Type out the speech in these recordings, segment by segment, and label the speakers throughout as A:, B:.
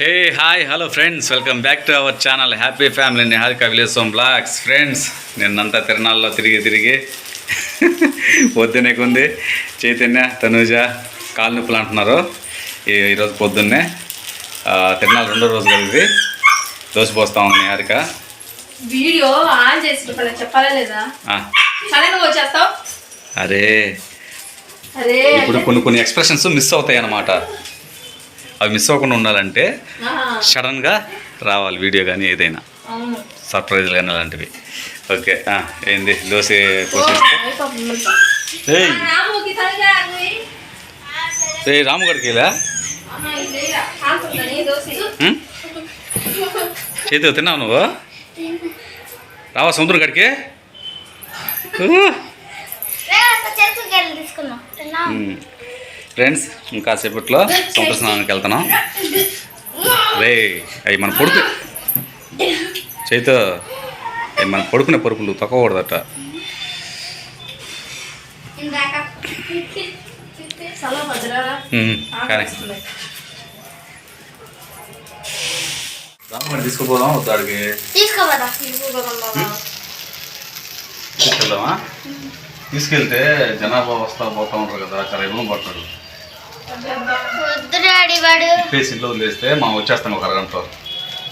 A: Hey hi hello friends welcome back to our channel happy family Niharika home blogs friends నిన్నంతా తిరణాల్లో తిరిగి తిరిగి పొద్దునే కొంది. చైతన్య తనూజ కాలు నొప్పులు అంటున్నారు. ఈ- ఈరోజు పొద్దున్నే తిరణాలు రెండో రోజు కలిగి దోశ పోస్తా ఉంది నిహారిక.
B: వీడియో ఆన్ చేసి చెప్పాలా లేదా?
A: అరే.
B: అరే
A: ఇప్పుడు కొన్ని కొన్ని ఎక్స్ప్రెషన్స్ మిస్ అవుతాయి అన్నమాట అవి మిస్ అవ్వకుండా ఉండాలంటే సడన్గా రావాలి వీడియో కానీ ఏదైనా. సర్ప్రైజ్లు కానీ అలాంటివి. ఓకే ఆ, ఏంది? దోశ. ఏ?
B: కాలుతుందని దోశ.
A: చేతితో తిన్నావు నువ్వు? రావా సముద్రం గడికి ఫ్రెండ్స్ ఇంకా సేపట్లో సముద్ర స్నానానికి వెళ్తున్నాం. రే అవి మన పొడుకు చేతితో అవి మన పడుకునే పరుపులు తొక్కకూడదట. కానీ. తీసుకుపోదాం వద్దాడికి. తీసుకెళ్దామా? తీసుకెళ్తే జనాభా వస్తా పోతా ఉంటారు కదా చాలా ఇబ్బంది పడతాడు
C: వద్దు డాడీ వాడు.
A: ఫేస్ ఇంట్లో వదిలేస్తే మనం వచ్చేస్తాం ఒక అరగంటలో.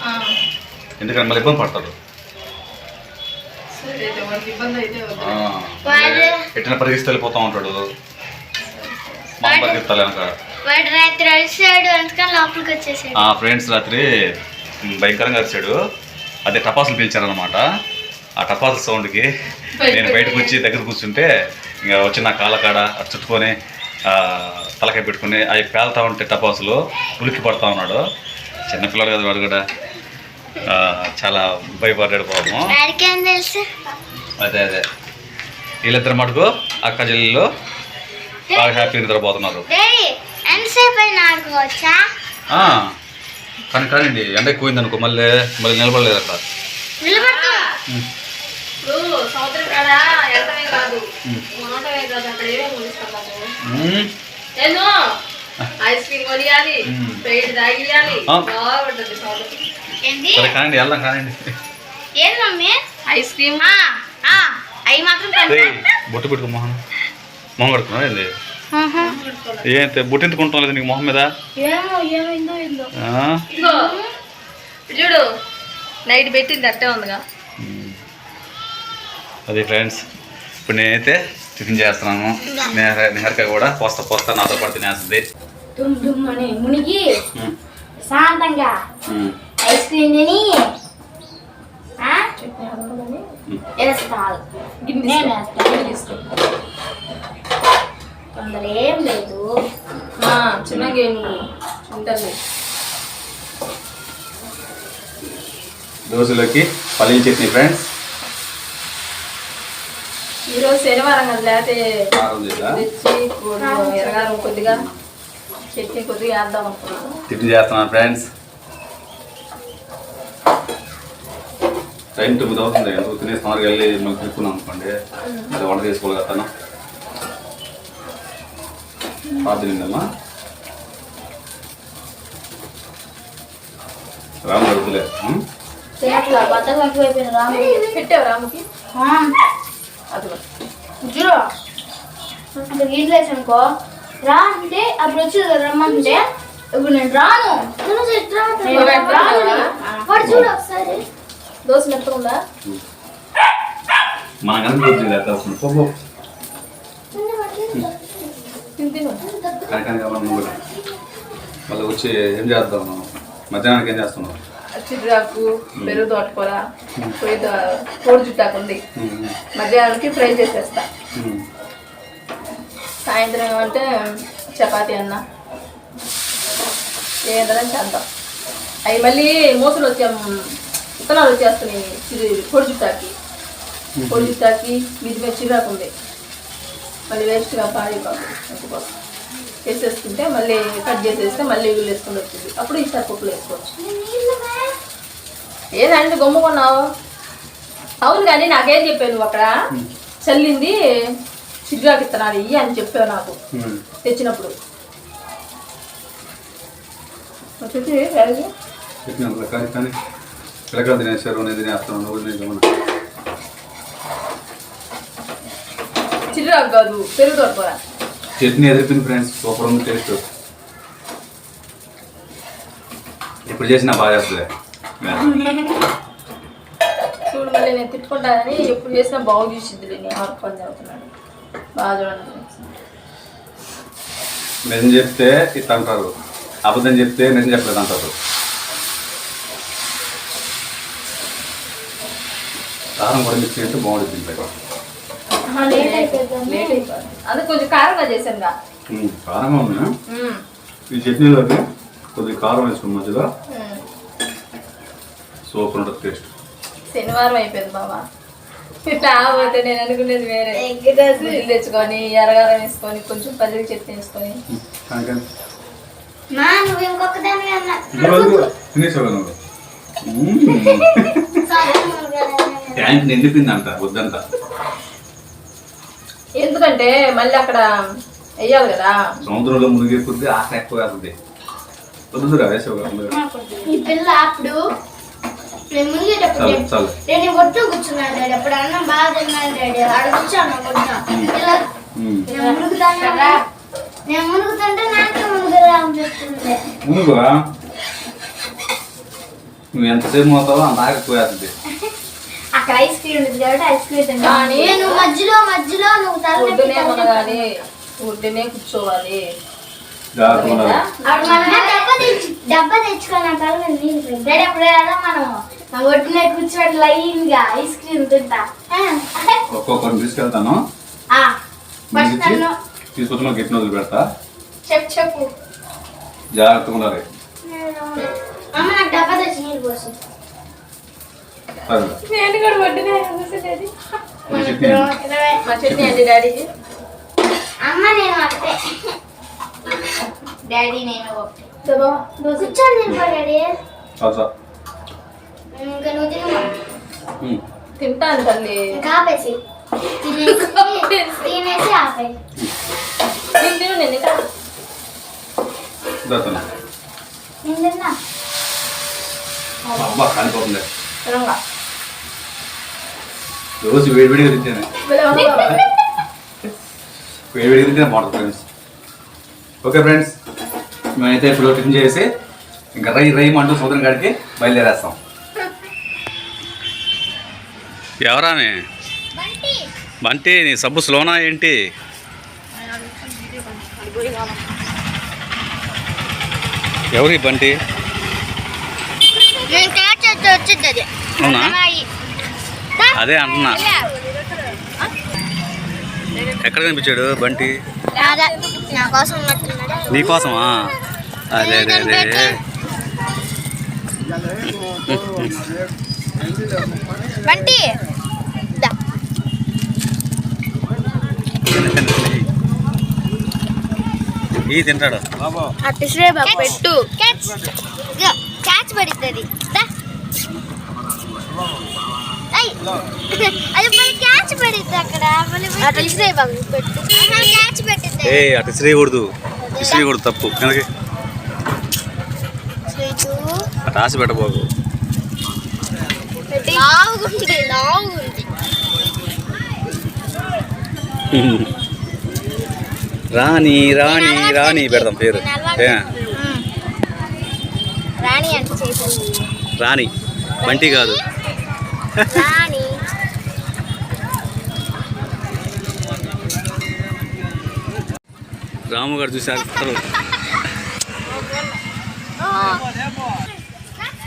B: ఆ,
A: ఎందుకంటే మళ్ళీ ఇబ్బంది పడతాడు? ఎట్టిన పరిగెత్తి వెళ్ళిపోతా ఉంటాడు. మా పరిగెత్తాలి ఆ ఫ్రెండ్స్ రాత్రి భయంకరంగా అరిచాడు. అదే టపాసులు పిలిచారనమాట ఆ టపాసుల సౌండ్కి నేను బయటకు వచ్చి దగ్గర కూర్చుంటే ఇంకా వచ్చి నా కాళ్ళ కాడ చుట్టుకొని తలకాయ పెట్టుకుని అవి పేలుతా ఉంటే టపాసులు ఉలిక్కి పడతా ఉన్నాడు. చిన్నపిల్లడు కదా వాడు కూడా. ఆ, చాలా భయపడ్డాడు పాపము అదే అదే. వీళ్ళిద్దరు మటుకు అక్క చెల్లెళ్ళు బాగా హ్యాపీ నిద్రపోతున్నారు కానీ కానివ్వండి ఎండ ఎక్కువైంది అనుకో మళ్ళీ మళ్ళీ నిలబడలేదు అక్కడ
B: కాదు. కాదు అక్కడ ఏమేమి కొనిస్తాం నేను ఐస్ క్రీమ్ కొనియాలి తాగియాలి. బాగుంటుంది
C: ఏంటి
A: వెళ్దాం
C: మమ్మీ?
B: ఐస్ క్రీమ్
C: అవి మాత్రం.
A: బొట్టు పెట్టుకో మొహం. మొహం కడుతున్నావు ఏంది. ఏంటి బొట్టు లేదు నీకు మొహం మీద?
B: చూడు. నైట్ పెట్టింది అట్టే ఉందిగా.
A: అది ఫ్రెండ్స్ ఇప్పుడు నేనైతే టిఫిన్ చేస్తున్నాను. నిహా- నిహారిక కూడా పోస్తా పోస్తా నాతో పాటు తినేస్తుంది.
C: మునిగి
A: ఉమ్,
C: శాంతంగా
A: ఉమ్,
C: ఐస్ క్రీమ్ తిని ఆ?
A: ఉమ్.
C: వేస్తాను
B: గిన్నె
C: నేను
B: తీసుకో.
C: వేస్తాను.
B: గిన్నె తీసుకో
C: తొందర ఏం లేదు.
B: ఆ, చిన్నగా నువ్వు ఉంటుంది.
A: దోశలోకి పల్లీల చట్నీ ఫ్రెండ్స్
B: ఈరోజు శనివారం కదా లేకపోతే ఎరగారం కొద్దిగా చట్నీ కొద్దిగా వేద్దాం అనుకున్నాను.
A: టిఫిన్ చేస్తున్నాను ఫ్రెండ్స్? టైం తొమ్మిది అవుతుంది నువ్వు తినేసి తొందరగా వెళ్ళి మళ్ళీ తిరుక్కున్నాం అనుకోండి. అది వంట చేసుకోవాలి కదా తను. పాతినిందమ్మా రాము అడుగులే
B: పెట్టావు రాముకి?
C: ఆ, చూడు అంటే వీటిలో అనుకో రా అంటే అప్పుడు వచ్చి రమ్మంటే. ఇప్పుడు నేను రాను. వాడు చూడు ఒకసారి.
B: దోశ
A: వచ్చి ఏం చేద్దాం మధ్యాహ్నానికి ఏం చేస్తున్నావు?
B: చిరాకు పెరుగు తోటకూర పొయ్యి కోడి చుట్టాకు ఉంది. మధ్యాహ్నానికి ఫ్రై చేసేస్తా. సాయంత్రం ఏమంటే చపాతీ అన్న. ఏదైనా చేద్దాం. అవి మళ్ళీ మూసలు వచ్చే విత్తనాలు వచ్చేస్తున్నాయి చిరు పొడి చుట్టాకి పొడి చుట్టాకి మిది మీద చిరాకు ఉంది. మళ్ళీ వేస్ట్గా పాడైపోతుంది వేసేసుకుంటే మళ్ళీ కట్ చేసేస్తే మళ్ళీ వీళ్ళు వేసుకొని వచ్చింది. అప్పుడు పప్పులు వేసుకోవచ్చు. ఏదంటే గమ్ము కొన్నావు? అవును కానీ నాకేం చెప్పావు నువ్వు అక్కడ? చల్లింది చిరుగాకి ఇత్తనాలు ఇయ్యి అని చెప్పావు నాకు. తెచ్చినప్పుడు.
A: చెప్పిన పిల్లకాయలు తినేసారు నేను తినేస్తాను? నువ్వు తినేసామన్నా
B: చిల్లిరాకు కాదు పెరుగు తోడుకోరా
A: చట్నీ ఎదిరిపోయింది ఫ్రెండ్స్ సూపర్ ఉంది టేస్ట్ ఇప్పుడు చేసిన బాగా చేస్తుంది
B: చూడు మళ్ళీ నేను తిట్టుకుంటానని ఎప్పుడు చేసినా బాగు చూసిద్ది నేను ఎవరికి పని చదువుతున్నాడు బాగా చూడండి
A: నిజం చెప్తే ఇట్లా అంటారు అబద్ధం చెప్తే నిజం చెప్పలేదు అంటారు కారం కూడా మిక్స్ చేస్తే బాగుంటుంది
B: అందుకు కొంచెం కారంగా చేశానుగా.
A: ఉమ్, కారంగా
B: ఉమ్.
A: ఈ చట్నీలోకి కొద్దిగా కారం వేసుకుని మధ్యలో. సూపర్ ఉంటుంది టేస్ట్.
B: శనివారం అయిపోయింది బాబా ఇట్లా పోతే నేను అనుకునేది వేరే. గుడ్లు తెచ్చుకొని ఎరగారం వేసుకొని కొంచెం పల్లి చట్నీ వేసుకొని.
A: ట్యాంక్ నిండిపోయిందంట వద్దంట.
B: ఎందుకంటే మళ్ళీ అక్కడ వెయ్యాలి కదా.
A: సముద్రంలో మునిగే కొద్ది ఆశ ఎక్కువ వద్దురా ముందుగా.
C: ఈ పిల్ల అప్పుడు నేను
A: చాలు.
C: నేను ఒట్టు కూర్చున్నాను డాడీ. అప్పుడు అన్నం బాగా తిన్నాను డాడీ. ఆడ కూర్చోను కొట్టిన ఇలా
A: ఉమ్.
C: నేను మునుగుతాను? నేను మునుగుతుంటే నాకే మునుగురా అని చెప్తుంది.
A: మునుగురా నువ్వు ఎంతసేపు మోతావో అంత వేస్తుంది
C: అక్కడ ఐస్ క్రీమ్ ఉంది కాబట్టి ఐస్ క్రీమ్ తిన్నాను నేను మధ్యలో మధ్యలో నువ్వు
B: మునగాలి. ఒడ్డునే కూర్చోవాలి.
A: ఉండాలి.
C: డబ్బా తెచ్చు డబ్బా తెచ్చుకున్నాం కదా నీళ్ళు డాడీ అప్పుడు ఎలా మనం నా ఒడ్డునే కూర్చోటి లైన్గా ఐస్ క్రీమ్ తింటా.
A: ఒక్కొక్కరిని తీసుకెళ్తాను.
C: ఫస్ట్
A: మునిగించి
C: నన్ను
A: తీసుకొచ్చి మాకు గిట్టిన వదిలి పెడతా.
C: చెప్పు చెప్పు.
A: జాగ్రత్తగా ఉండాలి.
C: అమ్మ నాకు డబ్బా తెచ్చి నీళ్ళు పోసి.
A: సరే
B: నేను కూడా
A: చట్నీ
B: మా చట్నీ అండి డాడీకి
C: అమ్మ నేను ఒకటే. డాడీ నేను ఒకటే. తినిపో డాడీ. ఇంకా నువ్వు.
B: తింటాను తల్లి
C: ఆపేసి తినేసి
B: నేను తిను నేను తింటాను
A: దర్శనం
C: నేను తిన్నా.
A: అబ్బా కాలిపోతుంది.
B: తినంగా.
A: రోజు వేడివేడిగా తింటాను. వేడివేడిగా తింటే బాగుంటుంది ఫ్రెండ్స్ ఓకే ఫ్రెండ్స్ మేమైతే ఇప్పుడు టిఫిన్ చేసి ఇంకా రై రై అంటూ సోదరుని కాడికి బయలుదేరేస్తాం. ఎవరానే? బంటి. నీ సబ్బు స్లోనా ఏంటి? ఎవరి బంటి? అవునా. అదే అంటున్నా. ఎక్కడ కనిపించాడు బంటి? నీకోసమా అదే అదే అదే.
C: బంటి.
A: ఈ తింటాడు.
C: అటు శ్రేబాబు పెట్టు. క్యాచ్ క్యాచ్ పడుతుంది అటు
A: ఏ అటు ఇసిరేయకూడదు ఇసిరేయకూడదు తప్పు. కనుక అటు ఆశ పెట్టబోకు
C: లావుగుంది లావుగుంది.
A: రాణి రాణి రాణి పెడదాం పేరు
C: రాణి
A: బంటి కాదు.
C: రాణి.
A: రాము గారు చూసి అరుస్తారు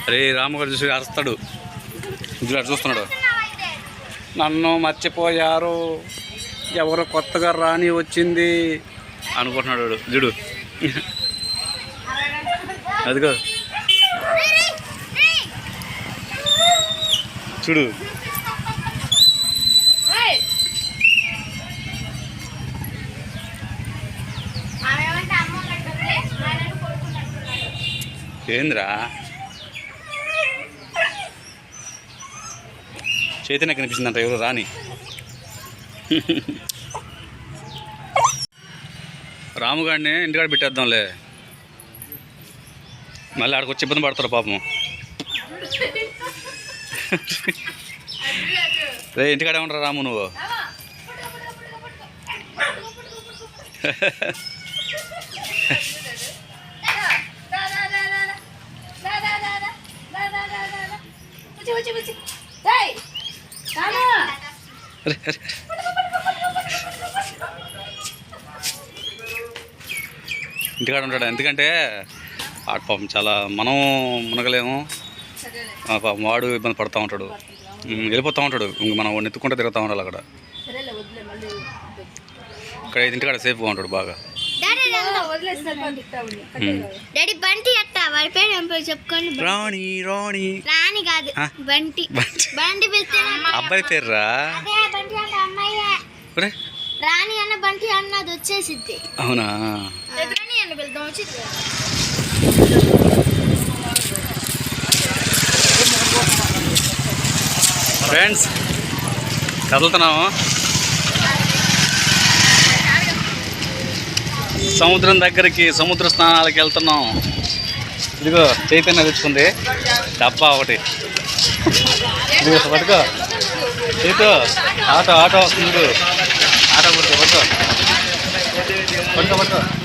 A: అరే రాము గారు చూసి అరుస్తాడు. అటు చూస్తున్నాడు. నన్ను మర్చిపోయారు. ఎవరు కొత్తగా రాని వచ్చింది. అనుకుంటున్నాడు వాడు. చూడు. అదిగో. చూడు. ఏంద్రా? చైతన్య కనిపిస్తుందంట ఎవరు రాని. రాముగాడిని ఇంటికాడ పెట్టేద్దాంలే. మళ్ళీ ఆడికి వచ్చి ఇబ్బంది పడతారు పాపం. రే ఇంటికాడే ఉండరా రాము నువ్వు? రే, రే. ఇంటికాడ ఉంటాడు. ఎందుకంటే ఆడ పాపం చాలా మనం మునగలేము. ఆ పాపం వాడు ఇబ్బంది పడుతూ ఉంటాడు. వెళ్ళిపోతూ ఉంటాడు. ఇంక మనం వాడిని ఎత్తుకుంటే తిరుగుతూ ఉండాలి అక్కడ.
B: సరేలే వదిలే మళ్ళీ
A: ఇక్కడ ఇంటికాడ సేఫ్గా ఉంటాడు బాగా.
C: డాడీ బంటి అట్ట వాడి పేరు ఏం పేరు చెప్పుకోండి.
A: రాణి రాణి.
C: రాణి కాదు? బంటి.
A: బంటి.
C: బంటి పిలిస్తే
A: అబ్బాయి పేర్రా?
C: అదే బంటి అంటే అమ్మాయి.
A: ఒరే.
C: రాణి అన్న బంటి అన్నది వచ్చేసిద్ది.
A: అవునా? ఫ్రెండ్స్ కదులుతున్నాము. సముద్రం దగ్గరికి సముద్ర స్నానాలకు వెళ్తున్నాం. ఇదిగో చైతన్య తెచ్చుకుంది? డబ్బా ఒకటి. ఇదిగో పట్టుకో. చైతు ఆటో ఆటో వస్తుంది. ఆటో పట్టుకో పట్టుకో. పట్టుకో పట్టుకో.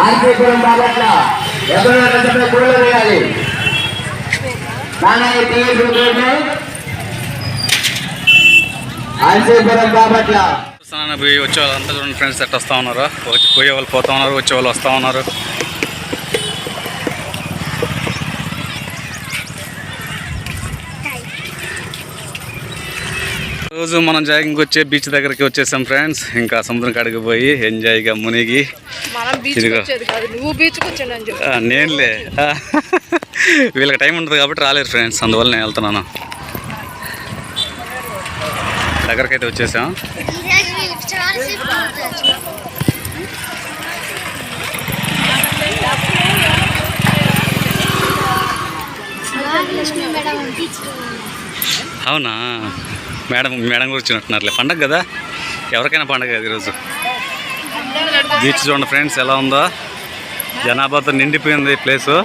D: ఆర్కేపురం బాపట్ల ఎక్కడ రెండుపై గోళ్ళు వేయాలి. నాన్నయ్య టీఎస్ ఆర్సీపురం బాపట్ల.
A: స్నానం వచ్చే వాళ్ళంతా చూడండి ఫ్రెండ్స్ ఎట్ వస్తూ ఉన్నారు. పోయే వాళ్ళు పోతా ఉన్నారు వచ్చే వాళ్ళు వస్తూ ఉన్నారు. రోజు మనం జాగింగ్ వచ్చే బీచ్ దగ్గరికి వచ్చేసాం ఫ్రెండ్స్. ఇంకా సముద్రం కాడికి పోయి ఎంజాయ్గా మునిగి నేనులే. వీళ్ళకి టైం ఉంటుంది కాబట్టి రాలేరు ఫ్రెండ్స్. అందువల్ల నేను వెళ్తున్నాను. దగ్గరకైతే వచ్చేసాం. అవునా? మేడం మేడం కూడా వచ్చినట్టున్నారులే పండగ కదా? ఎవరికైనా పండగ కదా ఈరోజు? బీచ్ చూడండి ఫ్రెండ్స్ ఎలా ఉందో? జనాభాతో నిండిపోయింది ప్లేసు.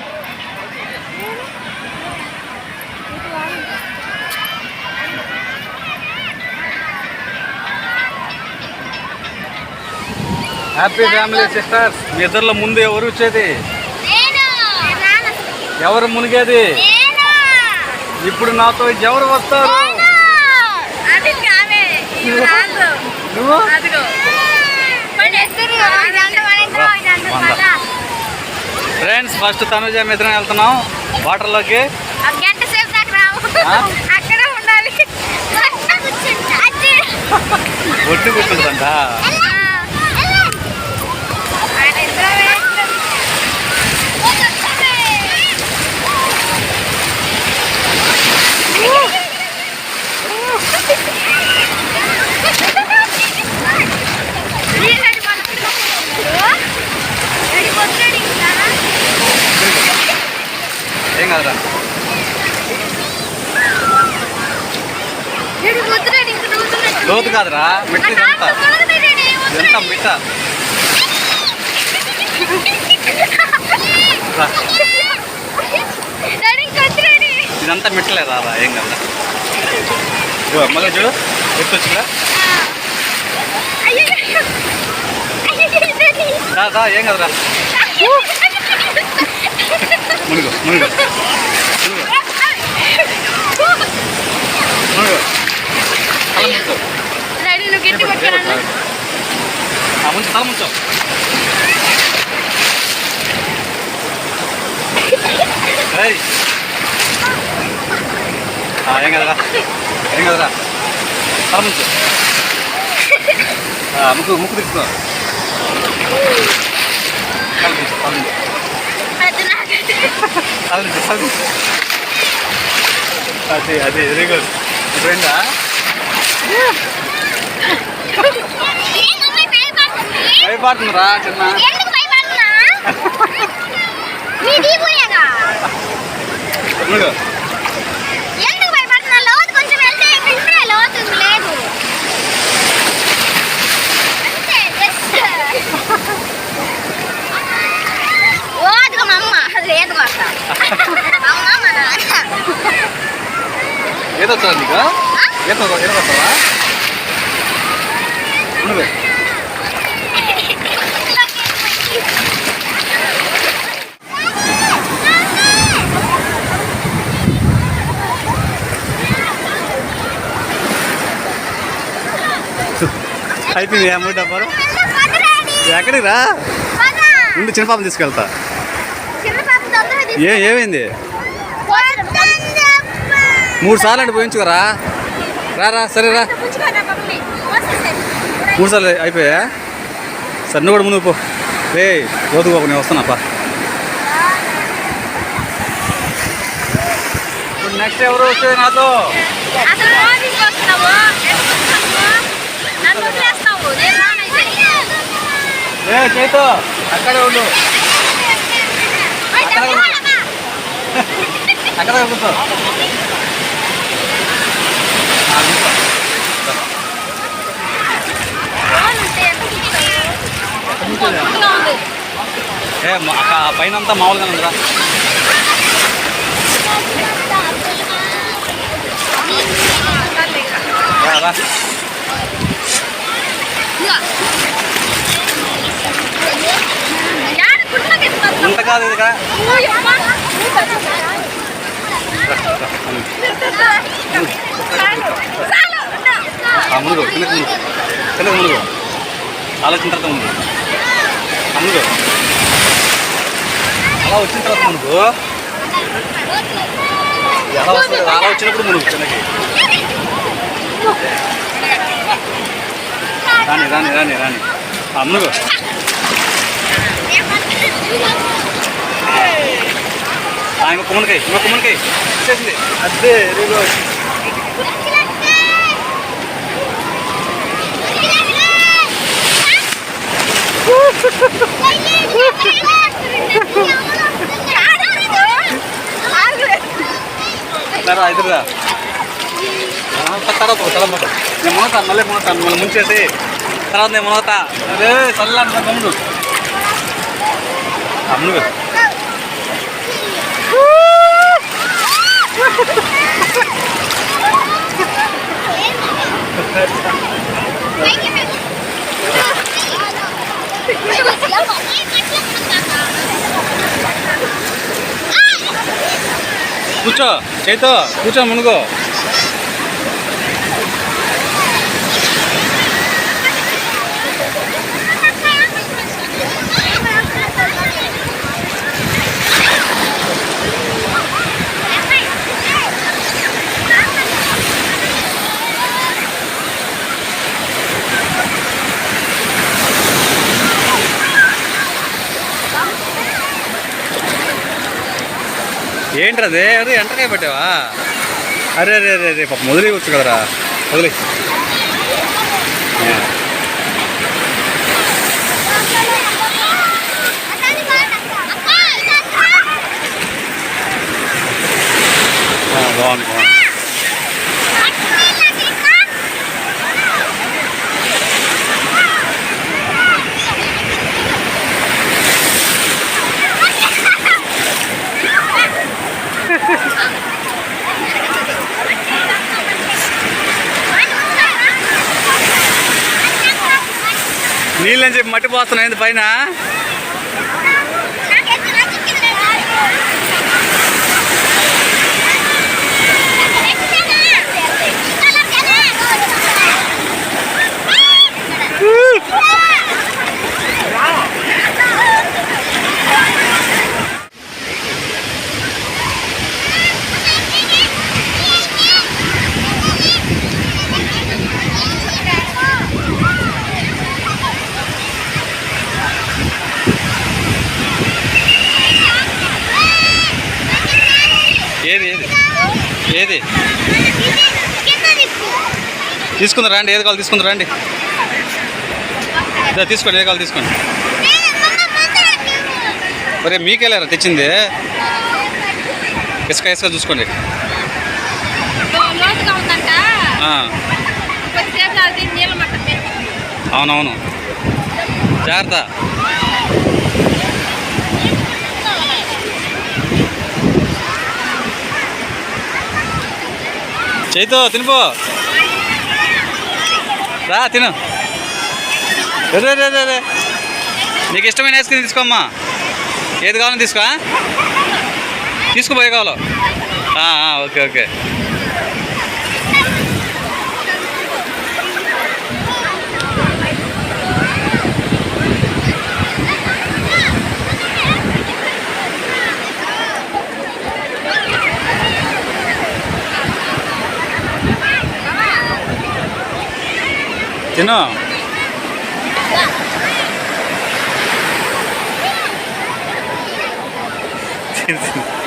A: హ్యాపీ ఫ్యామిలీ సిస్టర్స్ మీ ఇద్దరిలో ముందు ఎవరు వచ్చేది? ఎవరు మునిగేది? ఇప్పుడు నాతో ఎవరు వస్తారు? నువ్వు. ఫ్రెండ్స్ ఫస్ట్ తనుజ మిత్రం వెళ్తున్నాం. వాటర్లోకి
C: గంట సేపు దాకా రావు.
A: ఆ?
C: అక్కడే ఉండాలి. అచ్చి.
A: ఒట్టు కూర్చుంటుందంట
C: ఆయన ఇద్దరు వేస్తారు. ఈయనది మన పిల్లలు. ఎడి పొద్దుడి ఇంకా.
A: ఏం కాదురా. లోతు కాదురా మిట్ట
C: కాళ్ళు తొలగుతున్నాయి, వద్దు.
A: ఇదంతా మిట్ట. రా.
C: డాడీ ఇంకా వద్దురాడి.
A: ఇదంతా మిట్టలే రారా ఏం కదా ఇదిగో, మళ్ళీ చూడు ఎత్తొచ్చుగా
C: అయ్యయ్యో. అయ్యయ్యో, డాడీ.
A: రా రా ఏం కదరా మునిగో మునిగో మునిగో మునిగో తల ముంచు
C: డాడీ నువ్వు గట్టి కొట్టానన్నా
A: ఆ, ముంచు తల ముంచు ఏయ్. ఆ, ఏం కదరా ఏం కదరా తల ముంచు ఆ, ముక్కు ముక్కు తీసుకో తల ముంచు తల ముంచు
C: అది నాకు
A: తల ముంచు అదే అదే వెరీ గుడ్ ఫ్రెండా భయపడుతుందిరా చిన్న? ఇదిగో.
C: ఎందుకు భయపడుతున్నా లోతు కొంచెం వెళ్తే ఇక్కడే లోతు లేదు అంతే జస్ట్ ఓ అదిగో మా అమ్మ అది లేదు
A: ఏదో నీకు? ఏదో ఏదో వస్తావా. అయిపోయింది అమ్మ డబ్బాలు. ఎక్కడికి రా? ఉండి చిన్న పాప తీసుకెళ్తా. ఏ ఏమైంది? మూడు సార్లు అంటే పోయించుకోరా. రా రా సరే రా. మూడు సార్లు అయిపోయా సరే నువ్వు కూడా ముందుకు పో. రే రోజుకోక నేను వస్తానప్పా. నెక్స్ట్ ఎవరు వచ్చేది నాతో? ఏ చేతో అక్కడే ఉండు. అక్కడే కూర్చో ఆ, కూర్చో. ఏ మా- ఆ పైన అంతా మామూలుగానే ఉందిరా రా, రా ఇంత కాదు ఇది కా ఆ మునుగు కిందకి మునుగు కిందకి మునుగు ఆలోచన తర్వాత మునుగు ఆ అలా వచ్చిన తర్వాత మునుగు ఎలా వస్తుంది అలా వచ్చినప్పుడు మునుగు కిందకి రాని రాని రాని రాని ఆ ఆ, ఇంకో కుమ్మడికాయ ఇంకో కుమ్మడికాయ వచ్చేసింది అదే సరే తర్వాత పట్టు నేను మళ్ళీ ముంచేసి. తర్వాత నేను మునగుతా అదే చల్ల తమ్ముడు అమ్ముడు కూర్చో చేతో కూర్చో మునుగో ఏంట్రదే? అదే ఎంటకాయ పెట్టావా అరే అరే అరే అరే పాప మొదలు వచ్చు కదరా? వదిలే బాగుంది బాగుంది. నీళ్ళని చెప్పి మట్టి పోతున్నాయి పైన తీసుకుందా రండి ఏది కావాలి తీసుకుందా రండి. తీసుకోండి ఏది కావాలి తీసుకోండి. మరి మీకెళ్ళారా? తెచ్చింది? ఇసుక ఇసుక చూసుకోండి. అవునవును. జాగ్రత్త. చేయితో తినిపో. రా తిను. రే రే రే నీకు ఇష్టమైన ఐస్ క్రీమ్ తీసుకోమ్మా. ఏది కావాలని తీసుకో తీసుకుపోయే కావాలో. Okay okay. తిను, తిను.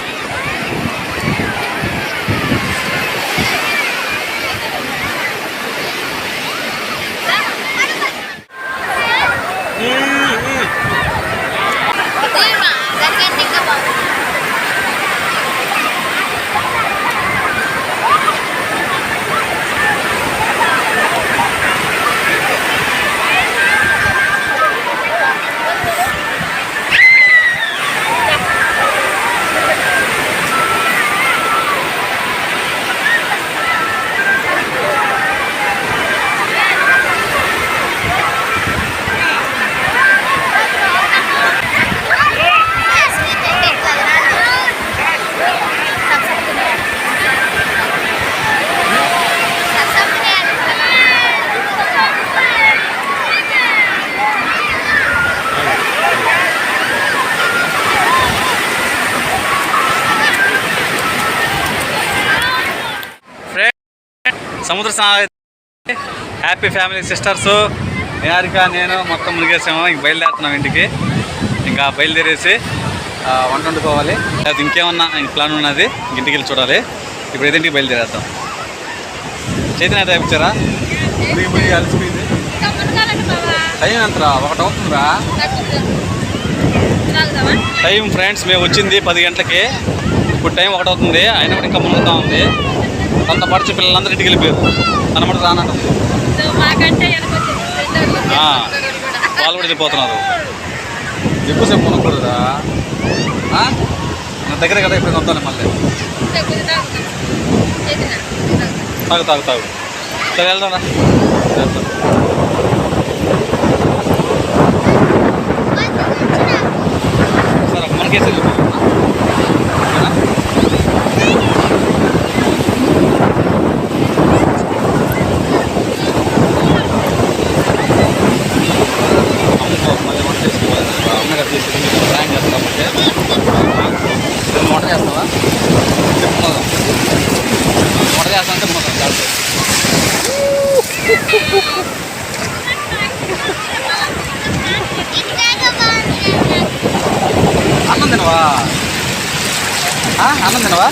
A: సముద్ర స్నానం హ్యాపీ ఫ్యామిలీ సిస్టర్స్ నిహారిక నేను మొత్తం మునిగేసాము ఇంక బయలుదేరుతున్నాం ఇంటికి. ఇంకా బయలుదేరేసి వంట వండుకోవాలి. అది ఇంకేమన్నా ఇంక ప్లాన్ ఉన్నది. ఇంక ఇంటికి వెళ్ళి చూడాలి. ఇప్పుడు ఇంటికి బయలుదేరేద్దాం. చైతన్య మునిగి అలసిపోయింది. టైం ఎంతరా? ఒకటి అవుతుందిరా. టైం ఫ్రెండ్స్ మేము వచ్చింది పది గంటలకి. ఇప్పుడు టైం ఒకటి అవుతుంది. అయినా కూడా ఇంకా మునుగుతా ఉంది. కొంత పడిచి పిల్లలందరూ ఇంటికి వెళ్ళిపోయారు. అనమాట రానంటుంది
B: మాకంటే
A: ఆ, వాళ్ళు కూడా వెళ్ళిపోతున్నారు ఎక్కువసేపు మునకూడదా ఆ? నా దగ్గర కదా ఇప్పుడు వస్తాను మళ్ళీ. తాగు తాగు. తాగు సరే వెళ్దాం రా వెళ్దాం. సరే మనకేసి వెళ్ళిపోదాం అమ్మో, మళ్ళీ వంట చేసుకోవాలి అమ్మగారు ప్లాన్ చేస్తామంటే మొట చేస్తావా చెప్పుకుందాం వంట చేస్తామంటే మొదలు కాదు అన్నం తినవా అన్నం తినవా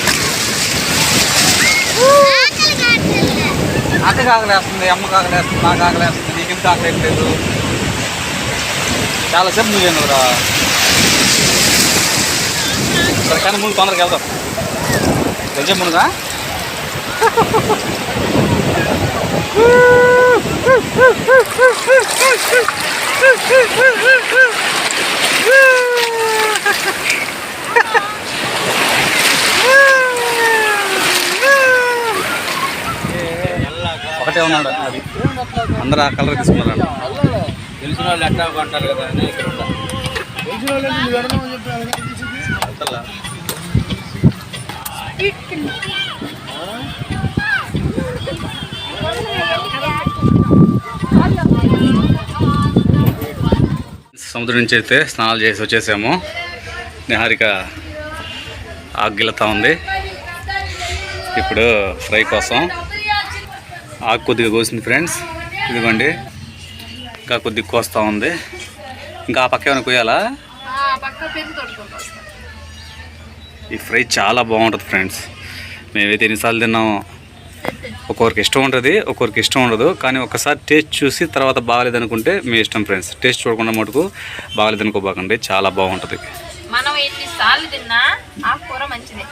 A: అక్క కాకలేస్తుంది అమ్మ కాకలేస్తుంది నాకు ఆకలేస్తుంది నీకు ఇంత ఆకలేదు చాలాసేపు నువ్వు కదరా సరే కానీ ముందు తొందరగా వెళ్దాం. కొంచెం ముందుగా. ఒకటే ఉన్నాడు అది. అందరూ ఆ కలర్ తీసుకున్నారంట.
E: తెలిసిన వాళ్ళు ఎట్టా కొంటారు కదా అని ఇక్కడ ఉంటా.
A: అవతల. సముద్రం నుంచి అయితే స్నానాలు చేసి వచ్చేసాము. నిహారిక ఆగిలతా ఉంది. ఇప్పుడు ఫ్రై కోసం ఆకు కొద్దిగా కోసింది ఫ్రెండ్స్. ఇదిగోండి. ఇంకా కొద్దిగా కోస్తూ ఉంది. ఇంకా ఆ పక్క ఏమైనా కొయ్యాలా? ఈ ఫ్రై చాలా బాగుంటుంది ఫ్రెండ్స్. మేమైతే ఎన్నిసార్లు తిన్నామో. ఒక్కొక్కరికి ఇష్టం ఉంటుంది ఒక్కొక్కరికి ఇష్టం ఉండదు. కానీ ఒకసారి టేస్ట్ చూసి తర్వాత బాగాలేదు అనుకుంటే మీ ఇష్టం ఫ్రెండ్స్. టేస్ట్ చూడకుండా మటుకు బాగాలేదు అనుకోబాకండి చాలా బాగుంటుంది.
F: మనం ఎన్నిసార్లు తిన్నా ఆ కూర మంచిదే.